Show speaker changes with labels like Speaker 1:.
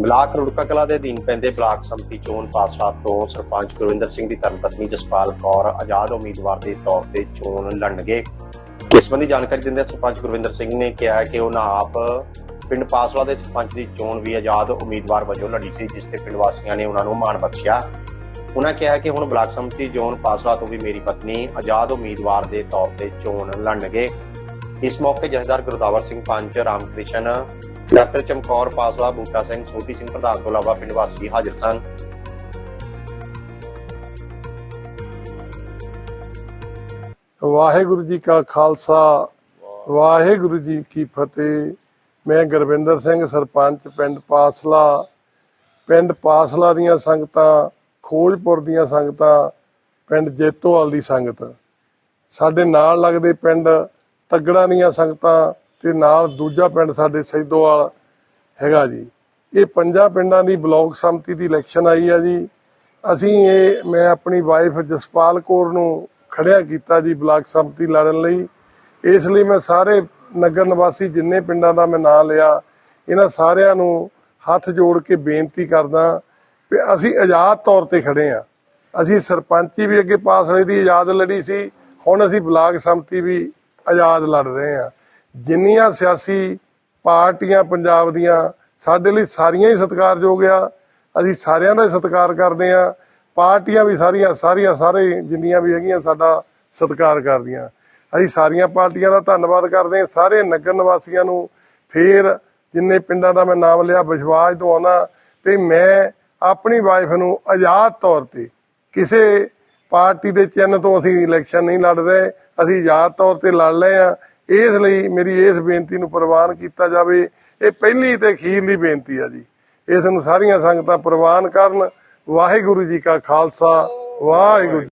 Speaker 1: Block Rurka ਕਲਾ ਦੇ ਅਧੀਨ ਪੈਂਦੇ ਬਲਾਕ ਸੰਮਤੀ ਚੋਣ ਪਾਸਰਾ ਤੋਂ ਸਰਪੰਚ ਗੁਰਵਿੰਦਰ ਸਿੰਘ ਦੀ ਧਰਮਪਤਨੀ ਜਸਪਾਲ ਕੌਰ ਆਜ਼ਾਦ ਉਮੀਦਵਾਰ ਦੇ ਤੌਰ ਤੇ ਚੋਣ ਲੜਨਗੇ। ਇਸ ਸੰਬੰਧੀ ਜਾਣਕਾਰੀ ਦਿੰਦੇ ਸਰਪੰਚ ਗੁਰਵਿੰਦਰ ਸਿੰਘ ਨੇ ਕਿਹਾ ਕਿ ਉਹਨਾਂ ਆਪ ਪਿੰਡ ਪਾਸਲਾ ਦੇ ਸਰਪੰਚ ਦੀ ਚੋਣ ਵੀ ਆਜ਼ਾਦ ਉਮੀਦਵਾਰ ਵਜੋਂ ਲੜੀ ਸੀ, ਜਿਸ ਤੇ ਪਿੰਡ ਵਾਸੀਆਂ ਨੇ ਉਹਨਾਂ ਨੂੰ ਮਾਣ ਬਖਸ਼ਿਆ। ਉਹਨਾਂ ਕਿਹਾ ਕਿ ਹੁਣ ਬਲਾਕ ਸੰਮਤੀ ਚੋਣ ਪਾਸਲਾ ਤੋਂ ਵੀ ਮੇਰੀ ਪਤਨੀ ਆਜ਼ਾਦ ਉਮੀਦਵਾਰ ਦੇ ਤੌਰ ਤੇ ਚੋਣ ਲੜਨਗੇ। ਇਸ ਮੌਕੇ ਜਥੇਦਾਰ ਗੁਰਦਾਵਰ ਸਿੰਘ ਪੰਚ, ਰਾਮਕ੍ਰਿਸ਼ਨ ਡਾਕਟਰ ਚਮਕੌਰ ਪਾਸਲਾ, ਬੂਟਾ ਸਿੰਘ ਸੋਢੀ ਸਿੰਘ ਪ੍ਰਧਾਨ ਤੋਂ ਇਲਾਵਾ ਪਿੰਡ ਵਾਸੀ ਹਾਜ਼ਰ ਸਨ।
Speaker 2: ਵਾਹਿਗੁਰੂ ਜੀ ਕਾ ਖਾਲਸਾ, ਵਾਹਿਗੁਰੂ ਜੀ ਕੀ ਫਤਿਹ। ਮੈਂ ਗੁਰਵਿੰਦਰ ਸਿੰਘ, ਸਰਪੰਚ ਪਿੰਡ ਪਾਸਲਾ। ਪਿੰਡ ਪਾਸਲਾ ਦੀਆਂ ਸੰਗਤਾਂ ਖੋਜਪੁਰ ਦੀਆਂ ਸੰਗਤਾਂ, ਪਿੰਡ ਜੇਤੋਵਾਲ ਦੀ ਸੰਗਤ। ਸਾਡੇ ਨਾਲ ਲੱਗਦੇ ਪਿੰਡ ਤਗੜਾ ਦੀਆਂ ਸੰਗਤਾਂ ਤੇ ਨਾਲ ਦੂਜਾ ਪਿੰਡ ਸਾਡੇ ਸੈਦੋਵਾਲ ਹੈਗਾ ਜੀ। ਇਹ ਪੰਜਾਂ ਪਿੰਡਾਂ ਦੀ ਬਲਾਕ ਸੰਮਤੀ ਦੀ ਇਲੈਕਸ਼ਨ ਆਈ ਆ ਜੀ। ਅਸੀਂ ਇਹ, ਮੈਂ ਆਪਣੀ ਵਾਈਫ ਜਸਪਾਲ ਕੌਰ ਨੂੰ ਖੜਿਆ ਕੀਤਾ ਜੀ ਬਲਾਕ ਸੰਮਤੀ ਲੜਨ ਲਈ। ਇਸ ਲਈ ਮੈਂ ਸਾਰੇ ਨਗਰ ਨਿਵਾਸੀ ਜਿੰਨੇ ਪਿੰਡਾਂ ਦਾ ਮੈਂ ਨਾਂ ਲਿਆ, ਇਹਨਾਂ ਸਾਰਿਆਂ ਨੂੰ ਹੱਥ ਜੋੜ ਕੇ ਬੇਨਤੀ ਕਰਦਾ ਵੀ ਅਸੀਂ ਆਜ਼ਾਦ ਤੌਰ ਤੇ ਖੜੇ ਆ। ਅਸੀਂ ਸਰਪੰਚੀ ਵੀ ਅੱਗੇ ਪਾਸ ਪਾਸਲੇ ਦੀ ਆਜ਼ਾਦ ਲੜੀ ਸੀ, ਹੁਣ ਅਸੀਂ ਬਲਾਕ ਸੰਮਤੀ ਵੀ ਆਜ਼ਾਦ ਲੜ ਰਹੇ ਆ। ਜਿੰਨੀਆਂ ਸਿਆਸੀ ਪਾਰਟੀਆਂ ਪੰਜਾਬ ਦੀਆਂ ਸਾਡੇ ਲਈ ਸਾਰੀਆਂ ਹੀ ਸਤਿਕਾਰਯੋਗ ਆ, ਅਸੀਂ ਸਾਰਿਆਂ ਦਾ ਹੀ ਸਤਿਕਾਰ ਕਰਦੇ ਆ ਪਾਰਟੀਆਂ ਵੀ ਸਾਰੀਆਂ ਸਾਰੀਆਂ ਸਾਰੇ ਜਿੰਨੀਆਂ ਵੀ ਹੈਗੀਆਂ ਸਾਡਾ ਸਤਿਕਾਰ ਕਰਦੀਆਂ। ਅਸੀਂ ਸਾਰੀਆਂ ਪਾਰਟੀਆਂ ਦਾ ਧੰਨਵਾਦ ਕਰਦੇ ਹਾਂ, ਸਾਰੇ ਨਗਰ ਨਿਵਾਸੀਆਂ ਨੂੰ। ਫੇਰ ਜਿੰਨੇ ਪਿੰਡਾਂ ਦਾ ਮੈਂ ਨਾਮ ਲਿਆ, ਵਿਸ਼ਵਾਸ ਦਵਾਉਣਾ ਤੇ ਮੈਂ ਆਪਣੀ ਵਾਈਫ ਨੂੰ ਆਜ਼ਾਦ ਤੌਰ ਤੇ ਕਿਸੇ ਪਾਰਟੀ ਦੇ ਚਿੰਨ੍ਹ ਤੋਂ ਅਸੀਂ ਇਲੈਕਸ਼ਨ ਨਹੀਂ ਲੜ ਰਹੇ, ਅਸੀਂ ਆਜ਼ਾਦ ਤੌਰ ਤੇ ਲੜ ਰਹੇ ਆ ਇਸ ਲਈ ਮੇਰੀ ਇਸ ਬੇਨਤੀ ਨੂੰ ਪ੍ਰਵਾਨ ਕੀਤਾ ਜਾਵੇ। ਇਹ ਪਹਿਲੀ ਤੇ ਅਖੀਰਲੀ ਬੇਨਤੀ ਆ ਜੀ। ਇਸ ਨੂੰ ਸਾਰੀਆਂ ਸੰਗਤਾਂ ਪ੍ਰਵਾਨ ਕਰਨ। ਵਾਹਿਗੁਰੂ ਜੀ ਕਾ ਖਾਲਸਾ, ਵਾਹਿਗੁਰੂ